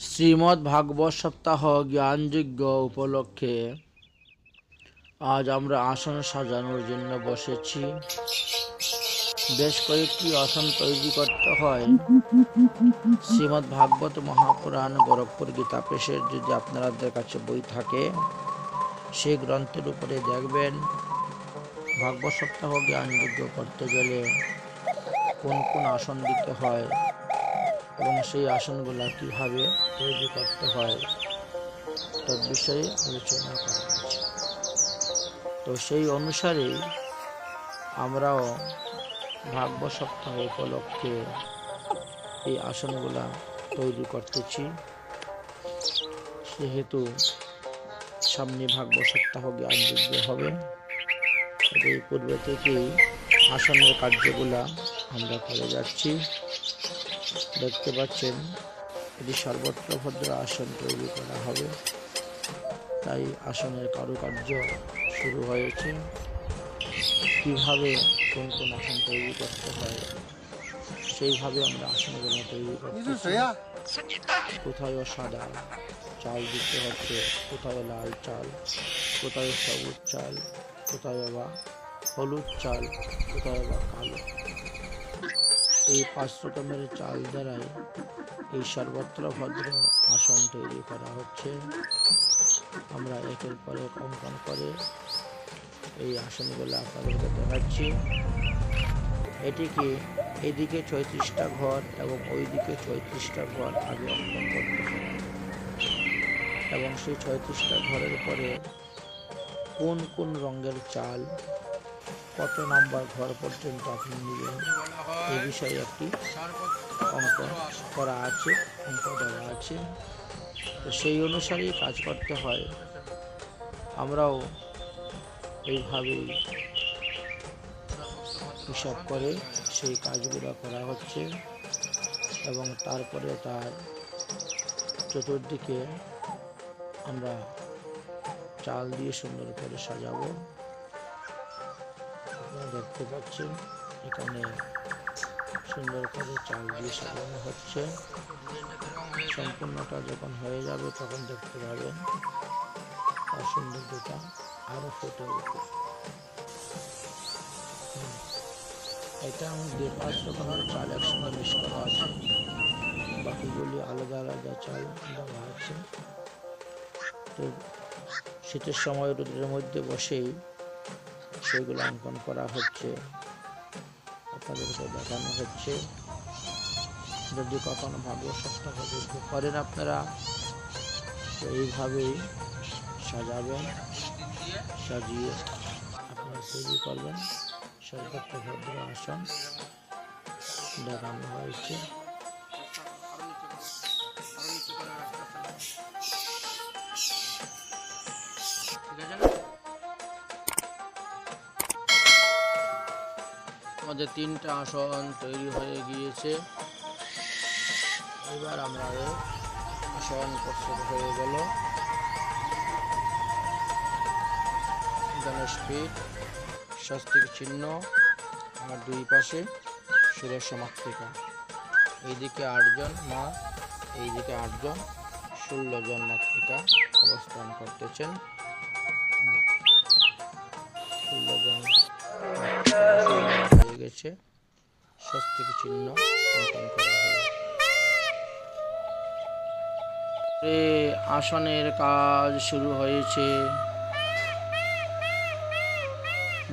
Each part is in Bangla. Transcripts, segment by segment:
শ্রীমদ্ ভাগবত সপ্তাহ জ্ঞানযজ্ঞ উপলক্ষে আজ আমরা আসন সাজানোর জন্য বসেছি। বেশ কয়েকটি আসন তৈরি করতে হয়। শ্রীমদ্ ভাগবত মহাপুরাণ গোরখপুর গীতা প্রেসের যদি আপনাদের কাছে বই থাকে সেই গ্রন্থের উপরে দেখবেন ভাগবত সপ্তাহ জ্ঞানযজ্ঞ করতে গেলে কোন কোন আসন দিতে হয়। এবং সেই আসনগুলো কীভাবে তৈরি করতে হয় তার বিষয়ে আলোচনা করা হয়েছে। তো সেই অনুসারেই আমরাও ভাগ্য সপ্তাহ উপলক্ষে এই আসনগুলা তৈরি করতেছি। সেহেতু সামনে ভাগ্য সপ্তাহ জ্ঞানযোগ্য হবে। এই পূর্বে থেকেই আসনের কার্যগুলা আমরা করে যাচ্ছি। দেখতে পাচ্ছেন এটি সর্বত্র ভদ্র আসন তৈরি করা হবে। তাই আসনের কারুকার্য শুরু হয়েছে। কীভাবে কোন কোন আসন তৈরি করতে হয় সেইভাবে আমরা আসনগুলো তৈরি করতেছি। কোথাও সাদা চাল দিতে হচ্ছে কোথাও লাল চাল কোথাও সবুজ চাল কোথাও বা হলুদ চাল কোথাও বা কালো। এই পাঁচশো রকমের চাল দ্বারাই এই সর্বত্র ভদ্র আসন তৈরি করা হচ্ছে। আমরা একের পর এক অঙ্কন করে এই আসনগুলো আপনাদেরকে দেখাচ্ছি। এটিকে এদিকে ছয়ত্রিশটা ঘর এবং ওইদিকে ছয়ত্রিশটা ঘর আগে অঙ্কন করতে হবে? এবং সেই ছয়ত্রিশটা ঘরের পরে কোন কোন রঙের চাল, কত নাম্বার ঘর পর্যন্ত আপনি নেবেন? এই বিষয়ে একটি অঙ্ক করা আছে, অঙ্ক দেওয়া আছে। তো সেই অনুসারেই কাজ করতে হয়। আমরাও এইভাবেই হিসাব করে সেই কাজগুলো করা হচ্ছে এবং তারপরে তার চতুর্দিকে আমরা চাল দিয়ে সুন্দর করে সাজাবো। দেখতে পাচ্ছেন, এখানে সুন্দর করে চাল দিয়ে সাজানো হচ্ছে। সম্পূর্ণটা যখন হয়ে যাবে তখন দেখতে পাবেন। তার সৌন্দর্যটা আরও ফুটে উঠবে। এটা আমাদের পাঁচ রকমের চাল একসঙ্গে মিশ করা আছে, বাকিগুলি আলাদা আলাদা চাল দেওয়া আছে। তো শীতের সময় রোদের মধ্যে বসেই সেগুলো অঙ্কন করা হচ্ছে। আপনাদেরকে দেখানো হচ্ছে। যদি কখনো ভাগ্য সপ্তাহ যুদ্ধ করেন আপনারা, তো এইভাবেই সাজাবেন, সাজিয়ে আপনারা তৈরি করবেন। সর্বত্র ভদ্র আসন দেখানো হয়েছে। আমাদের তিনটা আসন তৈরি হয়ে গিয়েছে। এবার আমরা আসন প্রস্তুত হয়ে গেল। গণেশ পীঠ, স্বস্তিক চিহ্ন আমার দুই পাশে সুরেশ মাতৃকা। এইদিকে আটজন মা, এইদিকে আটজন ষোলো জন মাতৃকা অবস্থান করতেছেন। ষোলো জন গেছে। স্বস্তিক চিহ্ন অঙ্কন করা এ আসনের কাজ শুরু হয়েছে।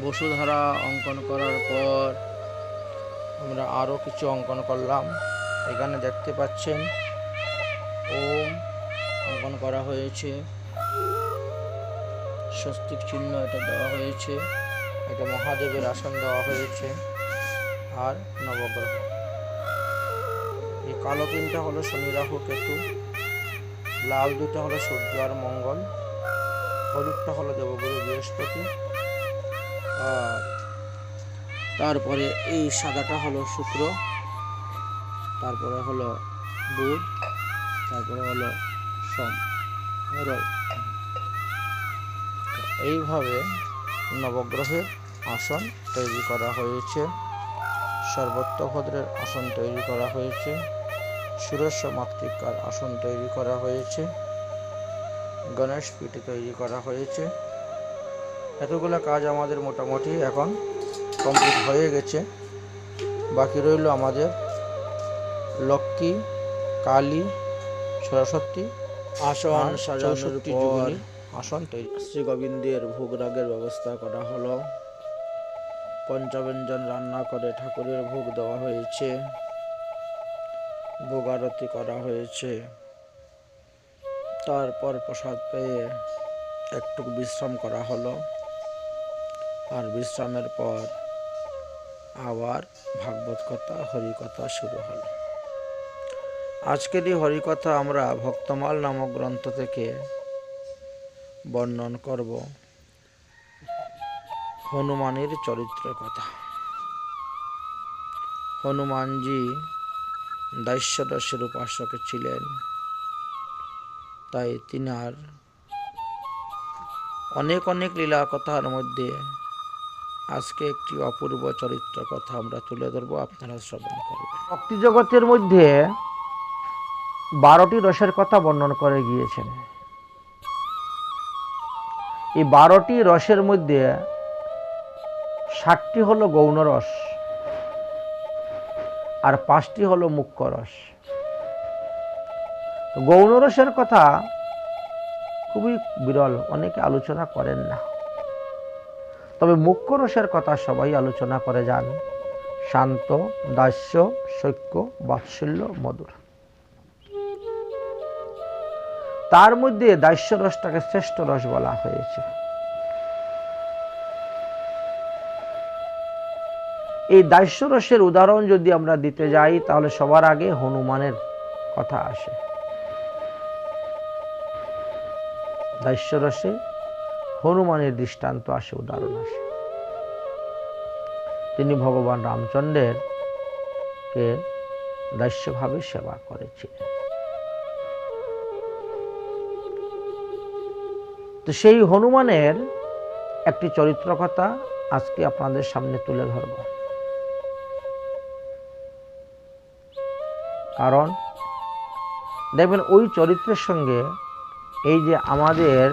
বসুধারা অঙ্কন করার পর আমরা আরও কিছু অঙ্কন করলাম। এখানে দেখতে পাচ্ছেন, ওম অঙ্কন করা হয়েছে। স্বস্তিক চিহ্ন এটা দেওয়া হয়েছে। এটা মহাদেবের আসন দেওয়া হয়েছে। আর নবগ্রহ। এই কালো তিনটা হলো শনি, রাহু, কেতু। লাল দুটা হলো সূর্য আর মঙ্গল। হলুদটা হলো দেবগুরু, বৃহস্পতি। আর তারপরে এই সাদাটা হলো শুক্র। তারপরে হলো বুধ। তারপরে হলো সোম এইভাবে নবগ্রহের আসন তৈরি করা হয়েছে। সর্বত্র ভদ্রের আসন তৈরি করা হয়েছে। সুরস্ব মাতৃকার আসন তৈরি করা হয়েছে। গণেশ পিঠে তৈরি করা হয়েছে। এতগুলো কাজ আমাদের মোটামুটি এখন কমপ্লিট হয়ে গেছে। বাকি রইল আমাদের লক্ষ্মী কালী সরস্বতী আসন সাজানোর পর আসন তৈরি। শ্রী গোবিন্দের ভোগরাগের ব্যবস্থা করা হলো। পঞ্চব্যঞ্জন রান্না করে ঠাকুরের ভোগ দেওয়া হয়েছে। ভোগ আরতি করা হয়েছে। তারপর প্রসাদ পেয়ে একটু বিশ্রাম করা হলো। আর বিশ্রামের পর আবার ভাগবত কথা, হরিকথা শুরু হলো। আজকের এই হরিকথা আমরা ভক্তমাল নামক গ্রন্থ থেকে বর্ণন করব। হনুমানের চরিত্র কথা। হনুমানজি দাস্যদশের উপাসক ছিলেন। তাই তিনার অনেক অনেক লীলা কথার মধ্যে আজকে একটি অপূর্ব চরিত্র কথা আমরা তুলে ধরবো। আপনারা শ্রবণ করবেন। ভক্তি জগতের মধ্যে বারোটি রসের কথা বর্ণন করে গিয়েছেন। এই বারোটি রসের মধ্যে ষাটটি হলো গৌণ রস, আর পাঁচটি হলো মুখ্য রস। তো গৌণ রসের কথা খুবই বিরল, অনেকে আলোচনা করেন না। তবে মুখ্য রসের কথা সবাই আলোচনা করে যান। শান্ত, দাস্য, সৈক্য, বাৎসল্য, মধুর। তার মধ্যে দাস্য রসটাকে শ্রেষ্ঠ রস বলা হয়েছে। এই দাস্যরসের উদাহরণ যদি আমরা দিতে যাই, তাহলে সবার আগে হনুমানের কথা আসে। দাস্যরসে হনুমানের দৃষ্টান্ত আসে, উদাহরণ আসে। তিনি ভগবান রামচন্দ্রের কে দাস্যভাবে সেবা করেছিলেন। তো সেই হনুমানের একটি চরিত্র কথা আজকে আপনাদের সামনে তুলে ধরব। কারণ দেখবেন ওই চরিত্রের সঙ্গে এই যে আমাদের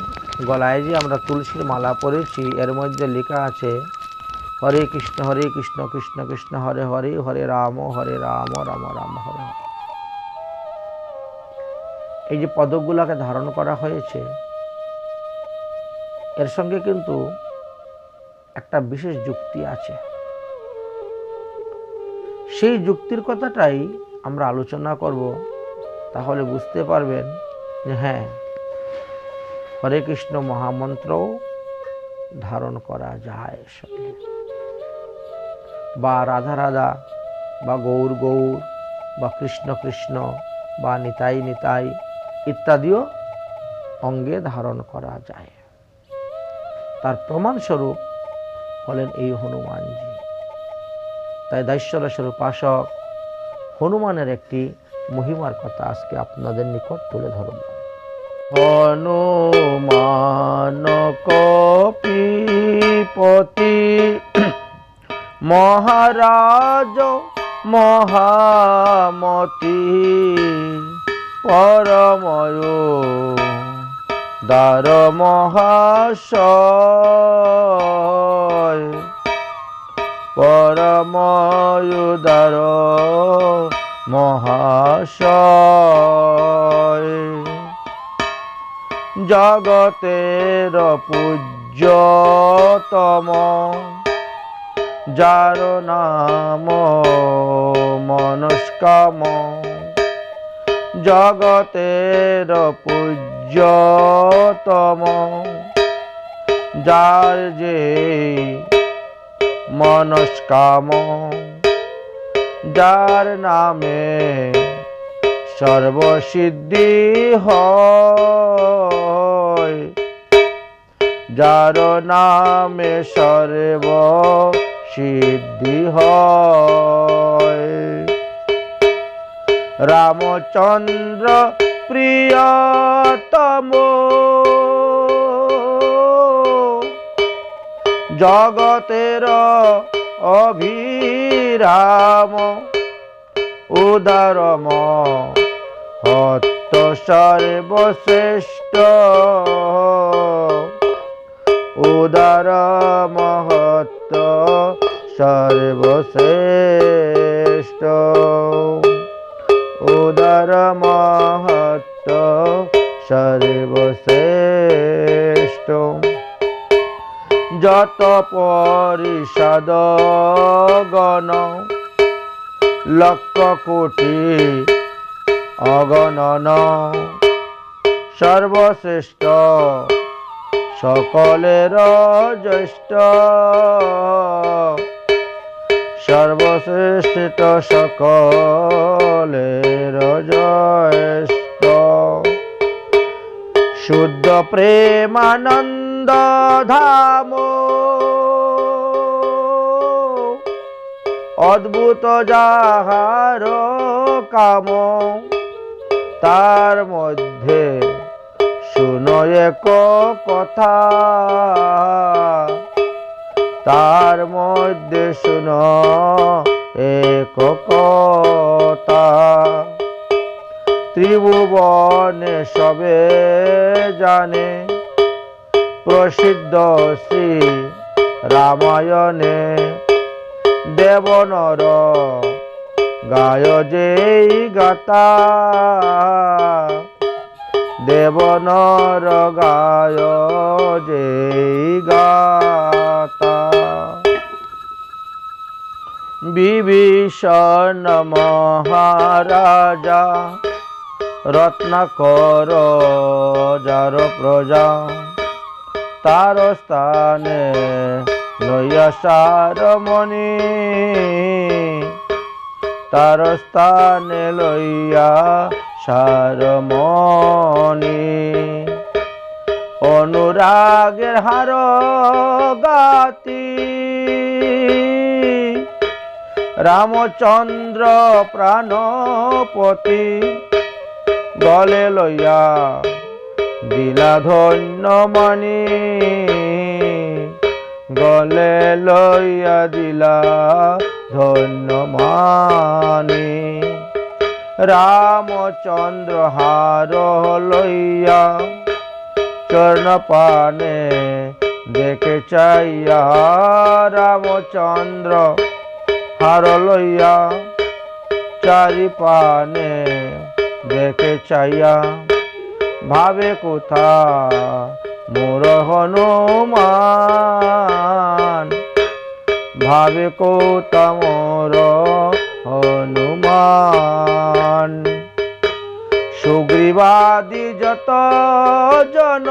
গলায় যে আমরা তুলসীর মালা পরেছি, এর মধ্যে লেখা আছে, হরে কৃষ্ণ হরে কৃষ্ণ কৃষ্ণ কৃষ্ণ, হরে হরে হরে রাম হরে রাম রাম রাম, হরে হরে এই যে পদকগুলোকে ধারণ করা হয়েছে, এর সঙ্গে কিন্তু একটা বিশেষ যুক্তি আছে। সেই যুক্তির কথাটাই আমরা আলোচনা করব, তাহলে বুঝতে পারবেন যে হ্যাঁ হরে কৃষ্ণ মহামন্ত্রও ধারণ করা যায় সঙ্গে বা রাধা রাধা, বা গৌর গৌর, বা কৃষ্ণ কৃষ্ণ, বা নিতাই নিতাই ইত্যাদিও অঙ্গে ধারণ করা যায়। তার প্রমাণস্বরূপ হলেন এই হনুমানজি। তাই দাঈশ্বরেশ্বর উপাসক হনুমানের একটি মহিমার কথা আজকে আপনাদের নিকট তুলে ধরব। হনুমান কপিপতি, মহারাজ মহামতি, পরময় দার মহাশয় পরময়ুদার মহাশয়। জগতের পূজ্যতম যার নাম মনস্কাম। জগতের পূজ্যতম যার যে মনস্কাম। যার নামে সর্বসিদ্ধি যার নামে সর্ব সিদ্ধি হয়। রামচন্দ্র প্রিয়তম জগতের অভিরাম উদারম হত্ত সর্বশ্রেষ্ঠ উদার মহত্ব সর্বশ্রেষ্ঠ উদার মহত্ব সর্বশ্রেষ্ঠ। যত পরিষদ গণ লক্ষ কোটি অগণন। সর্বশ্রেষ্ঠ সকলের জ্যেষ্ঠ। সর্বশ্রেষ্ঠ সকলের জ্যেষ্ঠ। শুদ্ধ প্রেমানন্দ ধাম অদ্ভুত যাহার কাম, তার মধ্যে শুনো এক কথা। তার মধ্যে শুনো এক কথা। ত্রিভুবনে সবে জানে প্রসিদ্ধ শ্রী রামায়ণে দেবনর গায় যেই গাতা। দেবনর গায় যেই গাতা। বিভীষণ মহারাজা, রত্নাকর যার প্রজা। তার স্থানে লইয়া সারমণি তার স্থানে লইয়া সারমণি অনুরাগের হার গাতি। রামচন্দ্র প্রাণপতি গলে লইয়া দিলা ধন্য মানি গলে লইয়া দিলা ধন্য মানি রামচন্দ্র হার লইয়া চরণ পানে দেখে চাইয়া, রামচন্দ্র হার লইয়া চারি পানে দেখে চাইয়া ভাবে কোথা? মোর হনুমান। ভাবে কোথা মোর হনুমান? সুগ্রীবাদী যত জন,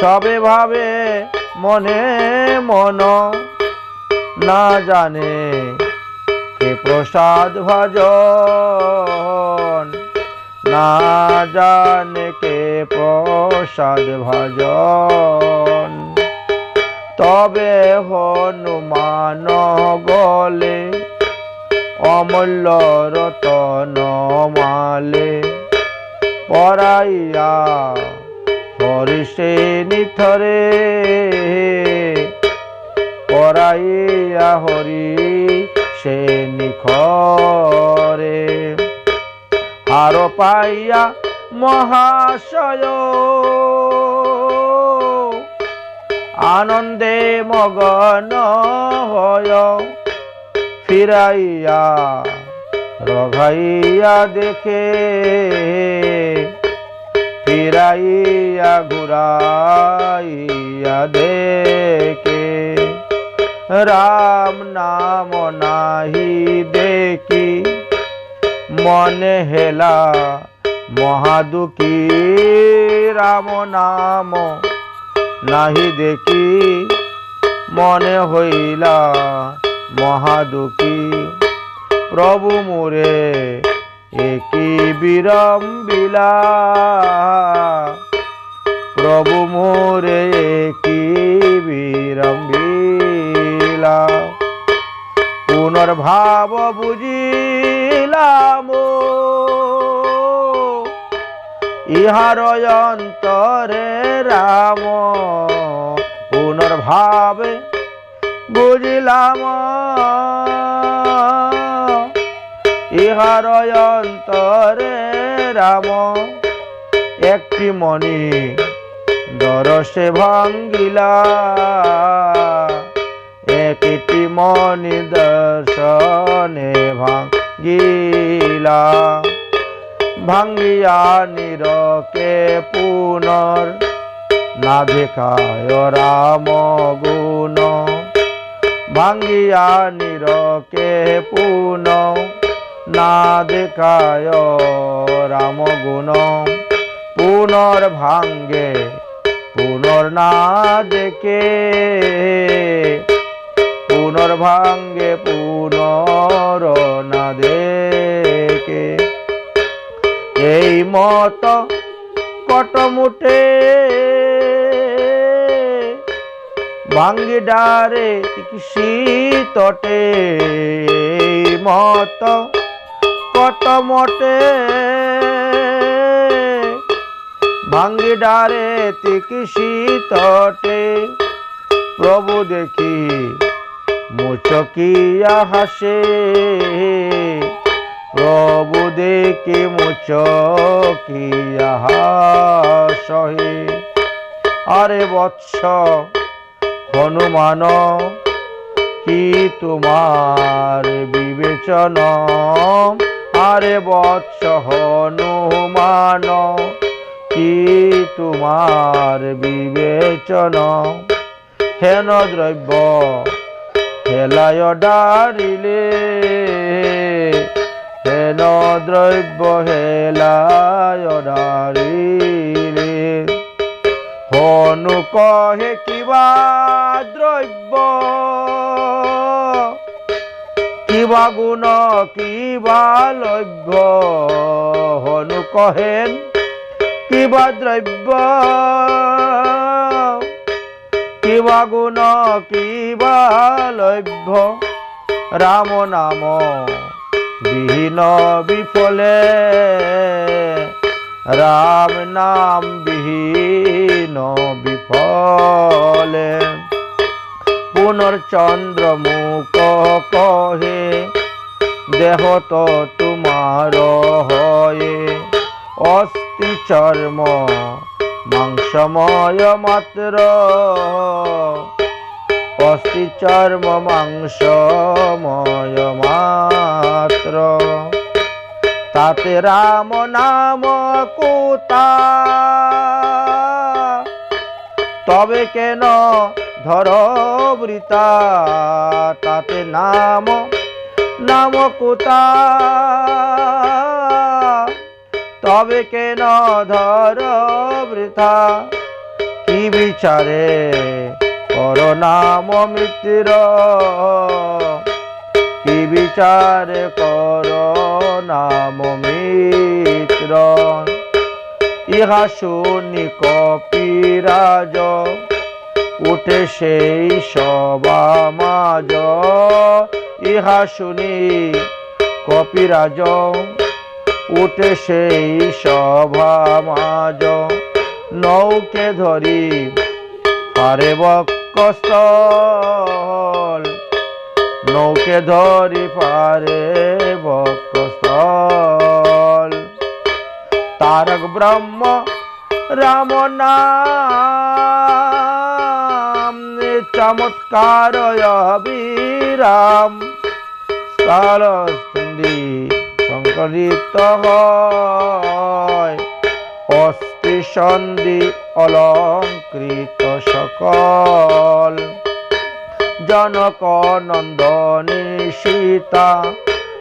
সবে ভাবে মনে মন, না জানে প্রসাদ ভজন। না জানে কে প্রসাদ ভজন। তবে হনুমান গলে, অমূল্য রতন মালে। পরাইয়া হরিষে নিথরে, পরাইয়া হরি সে নিখরে হার পাইয়া মহাশয়। আনন্দে মগন হয়। ফিরাইয়া, রঘাইয়া দেখে। ফিরাইয়া, ঘুরাইয়া দেখে। রাম নাম মনে হেলা মহাদুখী রাম নাম নাহি দেখি মনে হইলা মহাদুখী। প্রভু মোরে একই বিরম্বিলা প্রভু মোরে একই বিরম্বিলা পুনর্ভাব বুঝিলাম। ইহার অন্তরে রাম। পুনর্ভাবে বুঝিলাম। ইহার অন্তরে রাম। একটি মণি দরসে ভাঙ্গিলা। একটি মণি দর্শনে ভাঙ্গিলা। ভাঙ্গিয়া নিরকে পুনর, না দেখায় রাম গুণ। ভাঙ্গিয়া নিরকে পুন না দেখায় রাম গুণ। পুনর ভাঙ্গে, পুনর না দেখে পুনর ভাঙ্গে পুনর না দেখে এই মত কটমুটে ভাঙ্গি ডারে তটে। মত কটমটে ভাঙ্গি ডারে তিকি তটে। প্রভু দেখি মুচকিয়া হাসে। প্রভু দেখি মুচকিয়া হাসে। আরে বৎস, হনুমান, কি তোমার বিবেচন? আরে বৎস, হনুমান, কি তোমার বিবেচন? হেন দ্রব্য হেলায় ডারিলে হেন দ্রব্য হেলায় ডারিলে হনু কহে কিবা দ্রব্য? কিবা গুণ? কিবা লভ্য? হনু কহেন কিবা দ্রব্য? কিবা গুণ কিবা লভ্য। রাম নাম বিহীন বিফলে। রাম নাম বিহীন বিফলে। পুনর্চন্দ্র মুখ কহে, দেহ তো তোমার হয়ে। অস্থি চর্ম মাংসময় মাত্র। অস্থি চর্ম মাংসময় মাত্র। তাতে রাম নাম কোতা। তবে কেন ধর বৃতা তাতে নাম নাম কোতা। তবে কেন ধর বৃথা? কি বিচারে? কর নাম কি বিচার? কর নাম মিত্র ইহা শুনি কপিরাজ উঠে সেই সবা মাজ ইহা শুনি কপিরাজ উঠে সেই সভা মাজ। নৌকে ধরি পারে বক্ষস্থল। নৌকে ধরি পারে বক্ষস্থল। তারক ব্রহ্ম রাম নাম চমৎকার অবিরাম। স্থলস্থন্দি সংকলিত হয়। অস্থি সন্ধি অলঙ্কৃত সকল। জনক নন্দনী সীতা,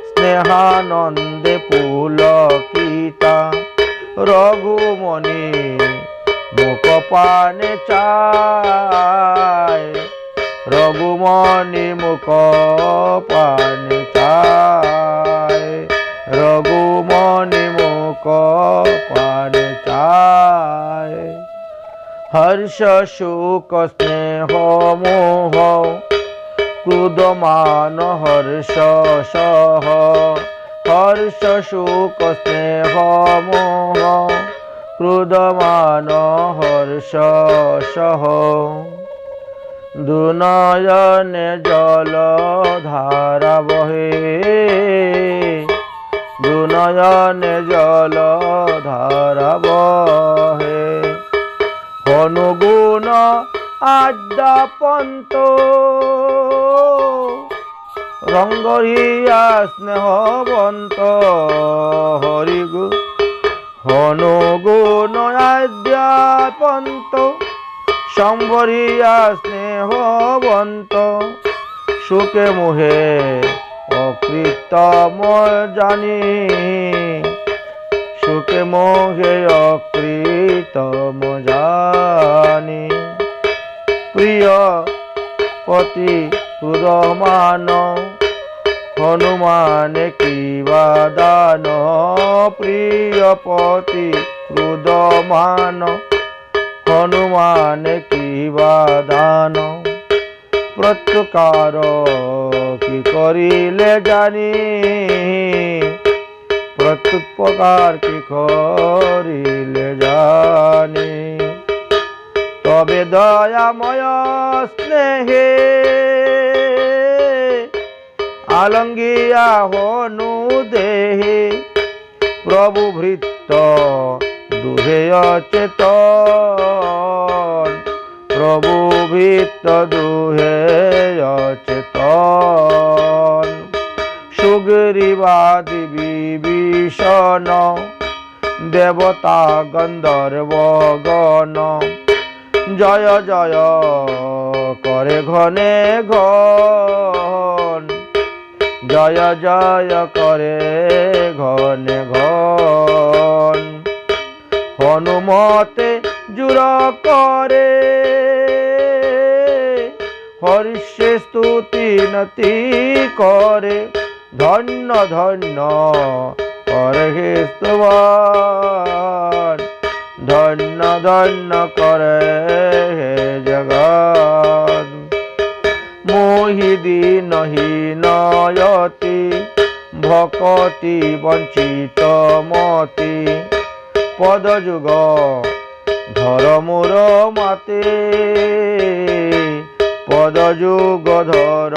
স্নেহানন্দে পুলকিতা। রঘুমণি মুখ পানে চায়। রঘুমণি মুখ পানে চায়। রঘুমণি মুখ পানে চায়। হর্ষ, সুখ, স্নেহ, মোহ ক্রুদমান হর্ষ, সহ। হর্ষ, সুখ, স্নেহ, মোহ ক্রুদমান হর্ষ, সহ। দুনয়নে জল ধারা বহে। নয়নে জল ধারা বহে অনুগুণ আদ্যাপন্ত। রঙ্গরিয়া স্নেহবন্ত। হরিগু হনুগুণ আদ্যাপন্ত। সম্বরিয়া স্নেহবন্ত। সুখে মুহে অকৃতম জানি, সুখে মোহে অকৃতম জানি। প্রিয় পতি ক্রুদমান হনুমানে কিবা দান? প্রিয় পতি ক্রুদমান হনুমানে কিবা দান? প্রত্যকার কি করিলে জানি? প্রত্যুপকার কি করিলে জানি? তবে দয়াময় স্নেহে আলঙ্গিয়া হনু দেহে, প্রভু ভৃত্ত দুহে অচেতন। প্রভু ভৃত্ত দুহে অচেতন। সুগ্রীবাদি বিভীষণ, দেবতা গন্ধর্ব গণ। জয় জয় করে ঘনে ঘন। জয় জয় করে ঘনে ঘন। হনুমতে জুর করে হরিষে স্তুতি নতি করে। ধন্য ধন্য করে হে স্তবন। ধন্য ধন্য করে হে জগৎ। মোহি দীনহীনয়তি ভকতি বঞ্চিত মতি। পদযুগ ধর্মুর মাতে। পদযুগ ধর